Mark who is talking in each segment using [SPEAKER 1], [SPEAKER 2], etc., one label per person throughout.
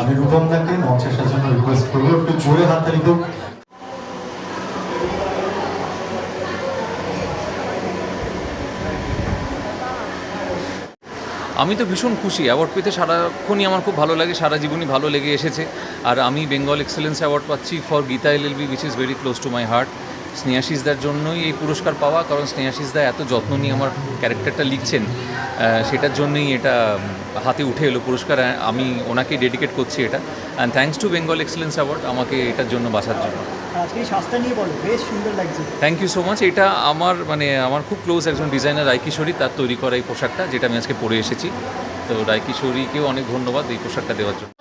[SPEAKER 1] আমি রূপম দাকে মঞ্চে আসার জন্য রিকোয়েস্ট করব। একটু জোরে হাততালি হোক
[SPEAKER 2] আমি তো ভীষণ খুশি। অ্যাওয়ার্ড পেতে সারাক্ষণই আমার খুব ভালো লাগে, সারা জীবনই ভালো লেগে এসেছে। আর আমি বেঙ্গল এক্সেলেন্স অ্যাওয়ার্ড পাচ্ছি for Gita L L B which is very close to my heart স্নেহাশিসদার জন্যই এই পুরস্কার পাওয়া কারণ স্নেহাশিসদা এত যত্ন নিয়ে আমার ক্যারেক্টারটা লিখছেন সেটার জন্যই এটা হাতে উঠে এলো পুরস্কার আমি ওনাকে ডেডিকেট করছি এটা। And thanks to Bengal excellence award আমাকে এটার জন্য বাঁচার জন্য। থ্যাংক ইউ সো মাচ এটা আমার মানে আমার খুব ক্লোজ একজন ডিজাইনার রায়কিশোরী তার তৈরি করা এই পোশাকটা যেটা আমি আজকে পরে এসেছি। তো রায়কিশোরীকেও অনেক ধন্যবাদ এই পোশাকটা দেওয়ার জন্য।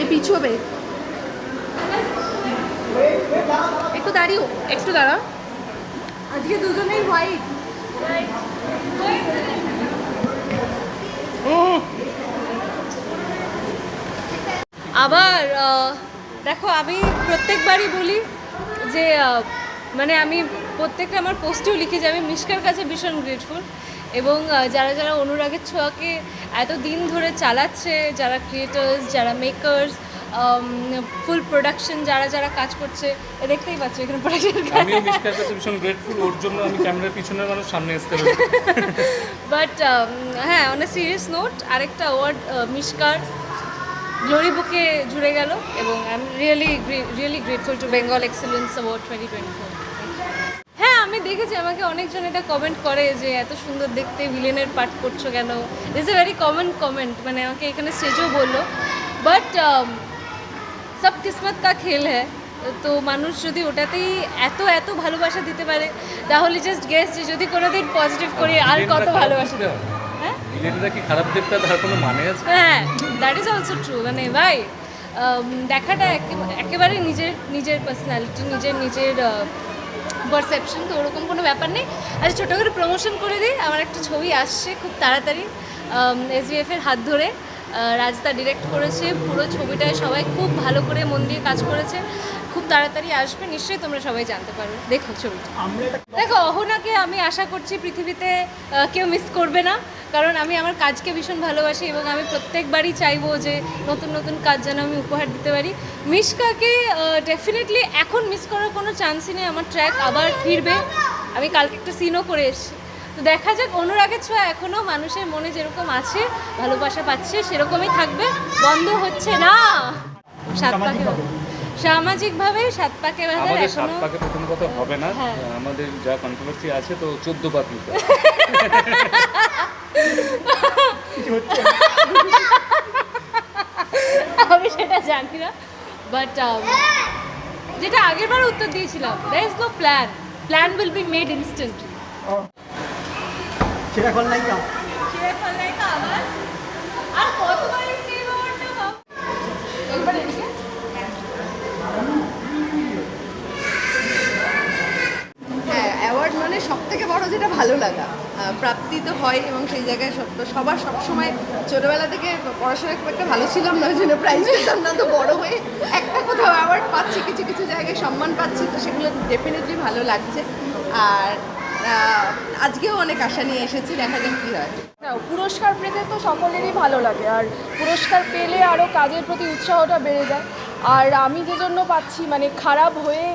[SPEAKER 3] এই পিছবে একটু দাঁড়িও, একটু দাঁড়া। আজকে দুজনেই হোয়াইট
[SPEAKER 4] আবার দেখো, আমি প্রত্যেকবারই বলি যে মানে আমি প্রত্যেকটা আমার পোস্টেও লিখি যে আমি মিশকার কাছে ভীষণ গ্রেটফুল এবং যারা যারা অনুরাগের ছোঁয়াকে এত দিন ধরে চালাচ্ছে যারা ক্রিয়েটার্স যারা মেকার্স ফুল প্রোডাকশন যারা যারা কাজ করছে দেখতেই পাচ্ছ এখানে প্রোডাকশন
[SPEAKER 5] আমিও মিশকার কাছে ভীষণ গ্রেটফুল ওর জন্য আমি ক্যামেরার পিছনের মানুষ সামনে আসতে পারি
[SPEAKER 4] বাট হ্যাঁ অন সিরিয়াস নোট আরেকটা অ্যাওয়ার্ড মিশকার গ্লোরি বুকে জুড়ে গেল এবং I am really really grateful to Bengal excellence award twenty twenty four আমি দেখেছি আমাকে অনেকজন এটা কমেন্ট করে যে এত সুন্দর দেখতে ভিলেনের পাঠ করছ কেন? It's a very common comment মানে আমাকে এখানে স্টেজেও বলল। বাট সব কিসমত কা খেল হ্যাঁ তো মানুষ যদি ওটাতেই এত এত ভালোবাসা দিতে পারে তাহলে জাস্ট গেস যে যদি কোনোদিন পজিটিভ করি আর কত ভালোবাসা দেবে? হ্যাঁ?
[SPEAKER 5] কি খারাপ দেখতে তার কোনো মানে আছে?
[SPEAKER 4] হ্যাঁ দ্যাট ইজ অলসো ট্রু মানে ভাই দেখাটা একেবারে নিজের নিজের পার্সোনালিটি নিজের নিজের পারসেপশন তো ওরকম কোনো ব্যাপার নেই। আচ্ছা ছোটো করে প্রমোশন করে দিই। আমার একটা ছবি আসছে খুব তাড়াতাড়ি এসবিএফের হাত ধরে। রাজদা ডিরেক্ট করেছে। পুরো ছবিটায় সবাই খুব ভালো করে মন দিয়ে কাজ করেছে। খুব তাড়াতাড়ি আসবে নিশ্চয়ই তোমরা সবাই জানতে পারবে দেখো ছবিটা। দেখো অহনাকে আমি আশা করছি পৃথিবীতে কেউ মিস করবে না। কারণ আমি আমার কাজকে ভীষণ ভালোবাসি এবং আমি প্রত্যেকবারই চাইব যে নতুন নতুন কাজ যেন আমি উপহার দিতে পারি। মিশকাকে ডেফিনেটলি এখন মিস করার কোনো চান্সই নেই। আমার ট্র্যাক আবার ফিরবে। আমি কালকে একটা সিনও করে এসেছি। তো দেখা যাক অনুরাগের ছোঁয়া এখনও মানুষের মনে যেরকম আছে ভালোবাসা পাচ্ছে সেরকমই থাকবে। বন্ধ হচ্ছে না। সাত পাকে সামাজিকভাবে সাত পাকে বাঁধার
[SPEAKER 5] আমাদের সাত পাকে প্রথম কথা হবে না।
[SPEAKER 4] হ্যাঁ।
[SPEAKER 5] আমাদের যা কন্ট্রোভার্সি আছে তো চোদ্দ পাক নিতে
[SPEAKER 4] আমি সেটা জানি না বাট যেটা আগেরবার উত্তর দিয়েছিলাম there is no plan plan will be made instant
[SPEAKER 6] সেটা কল নাইকা
[SPEAKER 4] আর কতবার এই same award-টা পাবো? একবার এদিকে।
[SPEAKER 3] হ্যাঁ অ্যাওয়ার্ড মানে সব থেকে বড় যেটা ভালো লাগা আহ, প্রাপ্তি তো হয় এবং সেই জায়গায় সব তো সবার সবসময় ছোটোবেলা থেকে পড়াশোনা খুব একটা ভালো ছিলাম না, ওই জন্য প্রাইজ পেতাম না তো বড় হয়ে একটা কোথাও অ্যাওয়ার্ড পাচ্ছি, কিছু কিছু জায়গায় সম্মান পাচ্ছি, তো সেগুলো ডেফিনেটলি ভালো লাগছে। আর আজকেও অনেক আশা নিয়ে এসেছি, দেখা যাক কী হয়।
[SPEAKER 7] পুরস্কার পেতে তো সকলেরই ভালো লাগে, আর পুরস্কার পেলে আরও কাজের প্রতি উৎসাহটা বেড়ে যায়। আর আমি যে জন্য পাচ্ছি মানে খারাপ হয়ে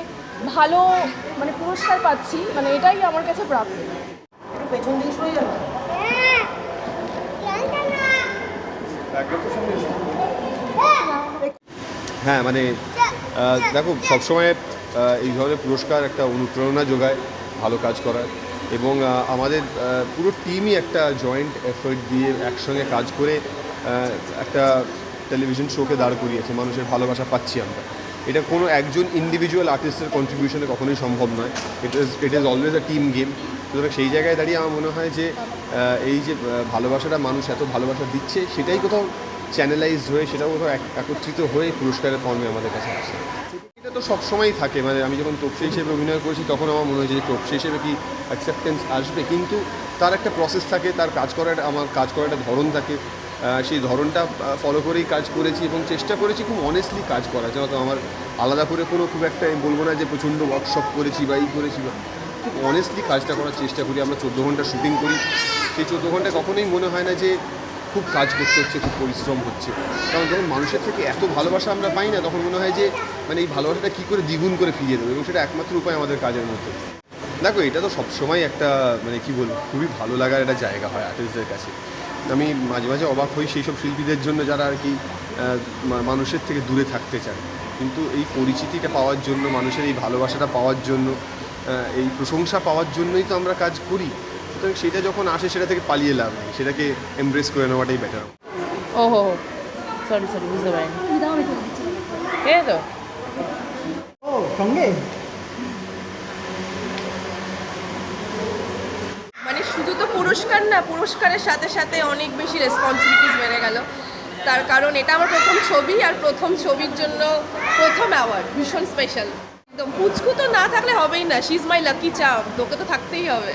[SPEAKER 7] ভালো মানে পুরস্কার পাচ্ছি মানে এটাই আমার কাছে প্রাপ্তি।
[SPEAKER 6] পেছন
[SPEAKER 8] হ্যাঁ মানে দেখো, সবসময় এই ধরনের পুরস্কার একটা অনুপ্রেরণা যোগায়, ভালো কাজ করার। এবং আমাদের পুরো টিমই একটা জয়েন্ট এফর্ট দিয়ে একসঙ্গে কাজ করে একটা টেলিভিশন শোকে দাঁড় করিয়েছে। মানুষের ভালোবাসা পাচ্ছি আমরা। এটা কোনো একজন ইন্ডিভিজুয়াল আর্টিস্টের কন্ট্রিবিউশনে কখনোই সম্ভব নয়। It is it is always a team game সুতরাং সেই জায়গায় দাঁড়িয়ে আমার মনে হয় যে এই যে ভালোবাসাটা মানুষ এত ভালোবাসা দিচ্ছে, সেটাই কোথাও চ্যানেলাইজড হয়ে, সেটাও কোথাও এক- একত্রিত হয়ে পুরস্কারের ফর্মে আমাদের কাছে আসছে। এটা তো সবসময়ই থাকে মানে আমি যখন তপসি হিসেবে অভিনয় করেছি, তখন আমার মনে হয়েছে যে তপসি হিসেবে কি অ্যাকসেপ্টেন্স আসবে, কিন্তু তার একটা প্রসেস থাকে, তার কাজ করার আমার কাজ করার একটা ধরন থাকে। সেই ধরনটা ফলো করেই কাজ করেছি এবং চেষ্টা করেছি খুব অনেস্টলি কাজ করা যেন তো আমার আলাদা করে কোনো খুব একটা বলব না যে প্রচণ্ড ওয়ার্কশপ করেছি বা এই করেছি বা খুব অনেস্টলি কাজটা করার চেষ্টা করি, আমরা চোদ্দ ঘণ্টা শুটিং করি। সেই চোদ্দ ঘণ্টা কখনোই মনে হয় না যে খুব কাজ করতে হচ্ছে, খুব পরিশ্রম হচ্ছে। কারণ যখন মানুষের থেকে এত ভালোবাসা আমরা পাই না, তখন মনে হয় যে মানে এই ভালোবাসাটা কী করে দ্বিগুণ করে ফিরিয়ে দেবো? এবং সেটা একমাত্র উপায় আমাদের কাজের মধ্যে। দেখো, এটা তো সবসময় একটা মানে কি বলব, খুবই ভালো লাগার একটা জায়গা হয় আর্টিস্টদের কাছে। আমি মাঝে মাঝে অবাক হই সেই সব শিল্পীদের জন্য যারা আর কি মানুষের থেকে দূরে থাকতে চায়। কিন্তু এই পরিচিতিটা পাওয়ার জন্য, মানুষের এই ভালোবাসাটা পাওয়ার জন্য এই প্রশংসা পাওয়ার জন্যই তো আমরা কাজ করি। সুতরাং সেটা যখন আসে সেটা থেকে পালিয়ে লাভ নেই। সেটাকে এমব্রেস করে নেওয়াটাই বেটার
[SPEAKER 9] ও হো সরি সরি বুঝতে পারিনি। এই তো।
[SPEAKER 6] ও সঙ্গে?
[SPEAKER 3] মানে শুধু তো পুরস্কার না পুরস্কারের সাথে সাথে অনেক বেশি রেসপন্সিবিলিটিস বেড়ে গেল। তার কারণ এটা আমার প্রথম ছবি আর প্রথম ছবির জন্য প্রথম অ্যাওয়ার্ড ভীষণ স্পেশাল একদম, পুচকু তো না থাকলে হবেই না। শি ইজ মাই লাকি চাম তোকে তো থাকতেই হবে।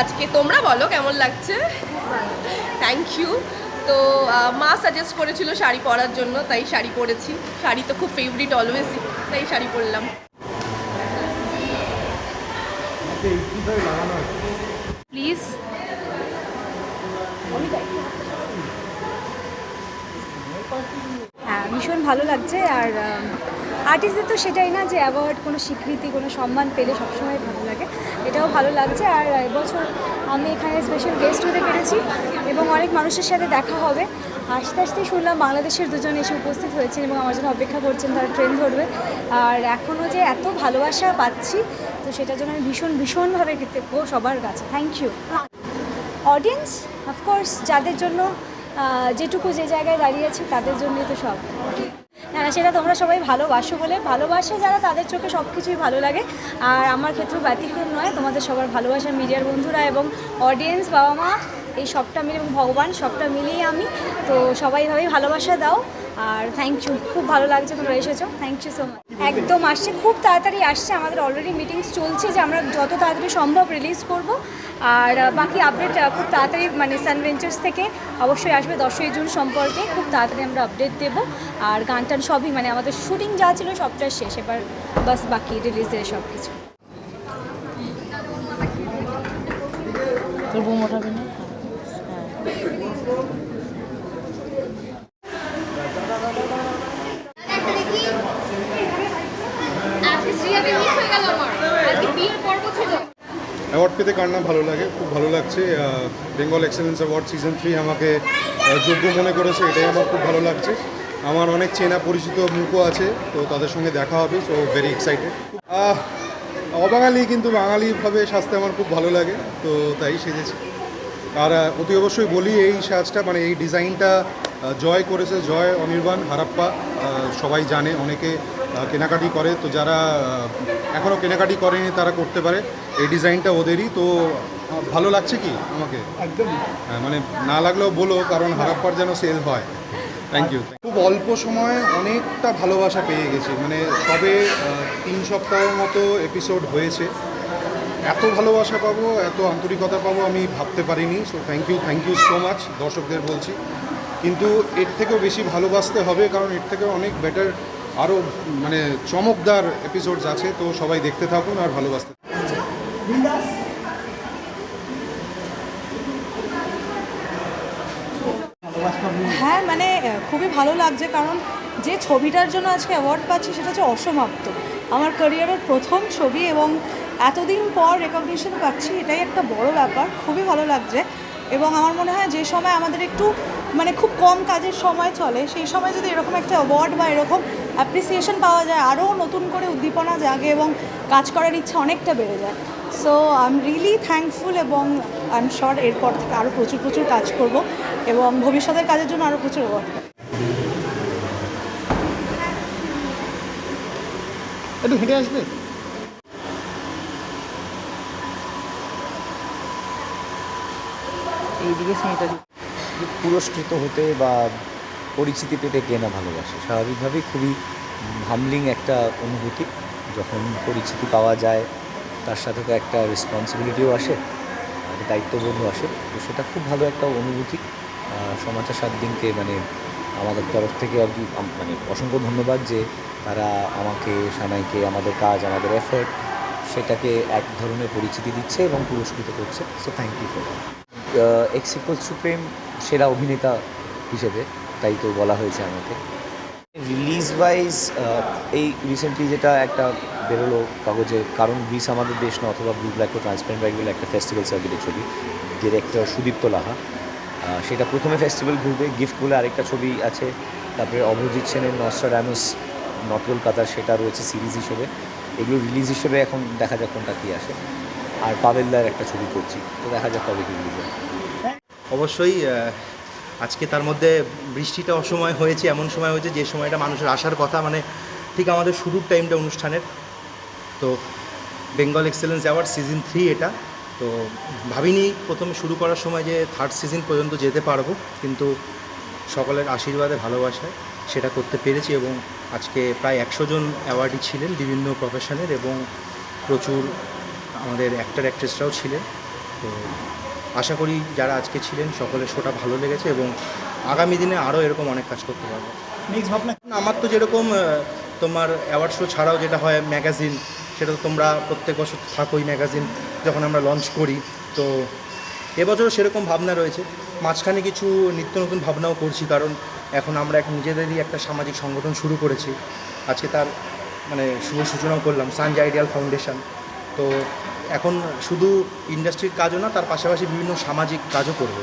[SPEAKER 3] আজকে তোমরা বলো কেমন লাগছে? থ্যাংক ইউ তো মা সাজেস্ট করেছিল শাড়ি পরার জন্য, তাই শাড়ি পরেছি। শাড়ি তো খুব ফেভারিট অলওয়েজই তাই শাড়ি পরলাম।
[SPEAKER 4] প্লিজ
[SPEAKER 10] হ্যাঁ ভীষণ ভালো লাগছে আর আর্টিস্টদের তো সেটাই না যে অ্যাওয়ার্ড কোনো স্বীকৃতি, কোনো সম্মান পেলে সবসময় ভালো লাগে। এটাও ভালো লাগছে। আর এবছর আমি এখানে স্পেশাল গেস্ট হতে পেরেছি এবং অনেক মানুষের সাথে দেখা হবে। আস্তে আস্তে শুনলাম বাংলাদেশের দুজন এসে উপস্থিত হয়েছেন এবং আমার জন্য অপেক্ষা করছেন, তারা ট্রেন ধরবে। আর এখনও যে এত ভালোবাসা পাচ্ছি, তো সেটার জন্য আমি ভীষণ, ভীষণভাবে কৃতজ্ঞ সবার কাছে। থ্যাংক ইউ অডিয়েন্স অফকোর্স যাদের জন্য যেটুকু যে জায়গায় দাঁড়িয়ে আছি, তাদের জন্যই তো সব। না না সেটা তোমরা সবাই ভালোবাসো বলে। ভালোবাসে যারা, তাদের চোখে সব কিছুই ভালো লাগে। আর আমার ক্ষেত্রে ব্যতিক্রম নয়, তোমাদের সবার ভালোবাসা মিডিয়ার বন্ধুরা এবং অডিয়েন্স বাবা মা এই সবটা মিলে এবং ভগবান, সবটা মিলিয়ে আমি। তো সবাই এভাবেই ভালোবাসা দাও। আর থ্যাংক ইউ খুব ভালো লাগছে তোমরা এসেছ। থ্যাংক ইউ সো মাচ একদম আসছে, খুব তাড়াতাড়ি আসছে। আমাদের অলরেডি মিটিংস চলছে যে আমরা যত তাড়াতাড়ি সম্ভব রিলিজ করব। আর বাকি আপডেট খুব তাড়াতাড়ি মানে সান ভেঞ্চার্স থেকে অবশ্যই আসবে দশই জুন সম্পর্কে। খুব তাড়াতাড়ি আমরা আপডেট দেবো। আর গান টান সবই মানে আমাদের শুটিং যা ছিল সবটা শেষ। এবার বাস বাকি রিলিজের সব কিছু
[SPEAKER 9] তোর না?
[SPEAKER 11] অ্যাওয়ার্ড পেতে কার না ভালো লাগে? খুব ভালো লাগছে Bengal excellence award season three আমাকে যোগ্য মনে করেছে, এটাই আমার খুব ভালো লাগছে। আমার অনেক চেনা পরিচিত মুখও আছে, তো তাদের সঙ্গে দেখা হবে সো ভেরি এক্সাইটেড অবাঙালি কিন্তু বাঙালিভাবে সাজতে আমার খুব ভালো লাগে, তো তাই সেজেছি। আর অতি অবশ্যই বলি এই সাজটা মানে এই ডিজাইনটা জয় করেছে জয় অনির্বাণ হারাপ্পা সবাই জানে অনেকে কেনাকাটি করে তো যারা এখনও কেনাকাটি করেনি তারা করতে পারে। এই ডিজাইনটা ওদেরই তো ভালো লাগছে কি আমাকে?
[SPEAKER 6] একদম।
[SPEAKER 11] হ্যাঁ, মানে না লাগলেও বলো কারণ হারাপ্পার যেন সেল হয়। থ্যাংক ইউ খুব অল্প সময়ে অনেকটা ভালোবাসা পেয়ে গেছি। মানে সবে তিন সপ্তাহের মতো এপিসোড হয়েছে। এত ভালোবাসা পাবো, এত আন্তরিকতা পাবো আমি ভাবতে পারিনি so thank you thank you so much দর্শকদের বলছি। কিন্তু এর থেকেও বেশি ভালোবাসতে হবে, কারণ এর থেকে অনেক বেটার আরও মানে চমকদার এপিসোডস আছে, তো সবাই দেখতে থাকুন আর ভালোবাসতে
[SPEAKER 10] হ্যাঁ মানে খুবই ভালো লাগছে, কারণ যে ছবিটার জন্য আজকে অ্যাওয়ার্ড পাচ্ছি সেটা হচ্ছে অসমাপ্ত। আমার ক্যারিয়ারের প্রথম ছবি এবং এতদিন পর রেকগনিশন পাচ্ছি, এটাই একটা বড় ব্যাপার, খুবই ভালো লাগছে। এবং আমার মনে হয় যে সময় আমাদের একটু মানে খুব কম কাজের সময় চলে, সেই সময় যদি এরকম একটা অ্যাওয়ার্ড বা এরকম অ্যাপ্রিসিয়েশন পাওয়া যায়, আরও নতুন করে উদ্দীপনা জাগে এবং কাজ করার ইচ্ছা অনেকটা বেড়ে যায়। So I am really thankful এবং আই এম শর এরপর থেকে আরও প্রচুর প্রচুর কাজ করব এবং ভবিষ্যতের কাজের জন্য আরও প্রচুর অ্যাওয়ার্ড
[SPEAKER 6] একটু হেঁটে আসবে?
[SPEAKER 9] সেইটা
[SPEAKER 12] পুরস্কৃত হতে বা পরিচিতি পেতে কে না ভালোবাসে? স্বাভাবিকভাবেই খুবই হামলিং একটা অনুভূতি। যখন পরিচিতি পাওয়া যায়, তার সাথে তো একটা রেসপন্সিবিলিটিও আসে একটা দায়িত্ববোধও আসে। তো সেটা খুব ভালো একটা অনুভূতি। সমাচার সাত দিনকে মানে আমাদের তরফ থেকে আর কি মানে অসংখ্য ধন্যবাদ যে তারা আমাকে, সানাইকে, আমাদের কাজ, আমাদের এফোর্ট সেটাকে এক ধরনের পরিচিতি দিচ্ছে এবং পুরস্কৃত করছে। So thank you for X equals to Prem সেরা অভিনেতা হিসেবে তাই তো বলা হয়েছে আমাকে। রিলিজ ওয়াইজ এই রিসেন্টলি যেটা একটা বেরোলো কাগজে, কারণ গ্রিস আমাদের দেশ না অথবা ব্লু ব্ল্যাক ও ট্রান্সপারেন্ট বলে একটা ফেস্টিভ্যাল সার্কিটের ছবি ডিরেক্টর সুদীপ্ত লাহা। সেটা প্রথমে ফেস্টিভ্যাল ঘুরবে গিফট বলে আরেকটা ছবি আছে, তারপরে অভিজিৎ সেনের নস্টারামুস নট কলকাতা সেটা রয়েছে সিরিজ হিসেবে। এগুলো রিলিজ হিসেবে এখন দেখা যাক কোনটা কী আসে। আর পাবেলদার একটা ছবি করছি তো দেখা যাক কবে কী
[SPEAKER 13] অবশ্যই আজকে তার মধ্যে বৃষ্টিটা অসময় হয়েছে, এমন সময় হয়েছে যে সময়টা মানুষের আসার কথা মানে ঠিক আমাদের শুরুর টাইমটা অনুষ্ঠানের। তো Bengal excellence award season three এটা। তো ভাবিনি প্রথমে শুরু করার সময় যে থার্ড সিজন পর্যন্ত যেতে পারব, কিন্তু সকলের আশীর্বাদে, ভালোবাসায় সেটা করতে পেরেছি এবং আজকে প্রায় একশো জন অ্যাওয়ার্ডই ছিলেন বিভিন্ন প্রফেশনের এবং প্রচুর আমাদের অ্যাক্টার অ্যাক্ট্রেসরাও ছিলেন। তো আশা করি যারা আজকে ছিলেন সকলের শোটা ভালো লেগেছে এবং আগামী দিনে আরও এরকম অনেক কাজ করতে পারব।
[SPEAKER 6] নেক্সট ভাবনা?
[SPEAKER 13] আমার তো যেরকম তোমার অ্যাওয়ার্ড শো ছাড়াও যেটা হয় ম্যাগাজিন সেটা তো তোমরা প্রত্যেক বছর থাকোই ম্যাগাজিন যখন আমরা লঞ্চ করি। তো এবছরও সেরকম ভাবনা রয়েছে। মাঝখানে কিছু নিত্য নতুন ভাবনাও করছি কারণ এখন আমরা এক নিজেদেরই একটা সামাজিক সংগঠন শুরু করেছি। আজকে তার মানে শুভ সূচনাও করলাম সানজ আইডিয়াল ফাউন্ডেশন তো এখন শুধু ইন্ডাস্ট্রির কাজও না তার পাশাপাশি বিভিন্ন সামাজিক কাজও করব।